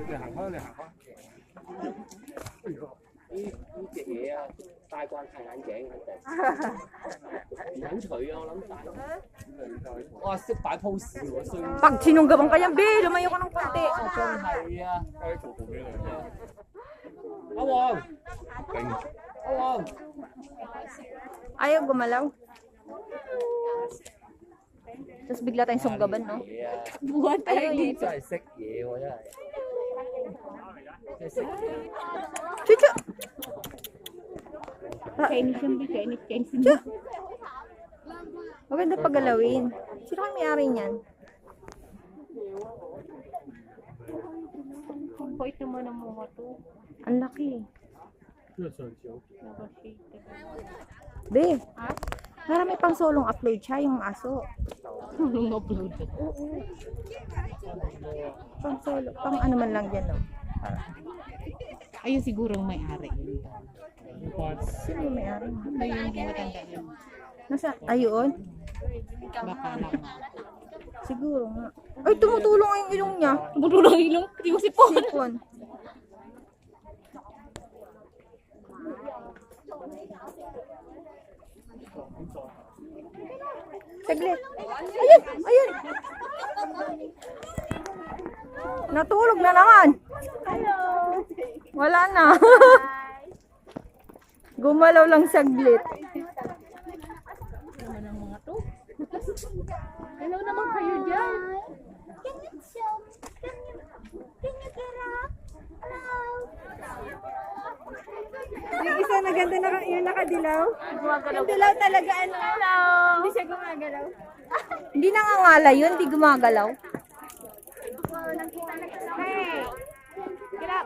你行开，你行开。呢呢只嘢啊，戴惯太眼镜肯定，唔肯除啊！我谂戴。哇！识摆 pose 喎，衰。 Pag sinunggaban ka yan, B, lumayo ka ng konti. 真系啊！鸡做做俾你。阿黄，劲。阿黄， Ayaw gumalaw. Tapos bigla tayong sunggaban, no?嘢啊！ Buwan tayo真系识嘢喎，真系。 Cucu. Chinese yung Chinese, Chinese. Cucu. Maganda pagalawin. Sino kang may-ari niyan? Ang bait naman ang mga to. Ang laki. Be, marami pang solong upload siya, yung aso. Solong upload? Oo. Pang solo, pang ano man lang yan, no? Ayun siguro ang may-ari. Sino yung may-ari? Ano yung matanda yun? Nasa, ayun? Baka lang. Siguro nga. Ay, tumutulong nga yung ilong niya. Tumutulong ilong. Hindi mo sipon. Sipon. Saglit. Ayun! Ayun! Natulog na naman. Wala na. Gumalaw lang saglit. Naman ang mga to. Hello naman kayo dyan. Can you show? Can you, can you get up? Hello? Yung isa na ganda na yung nakadilaw. Yung dilaw talaga ano? Hello? Hindi siya gumagalaw. Hindi nangangala yun, hindi gumagalaw. Hey! Get up!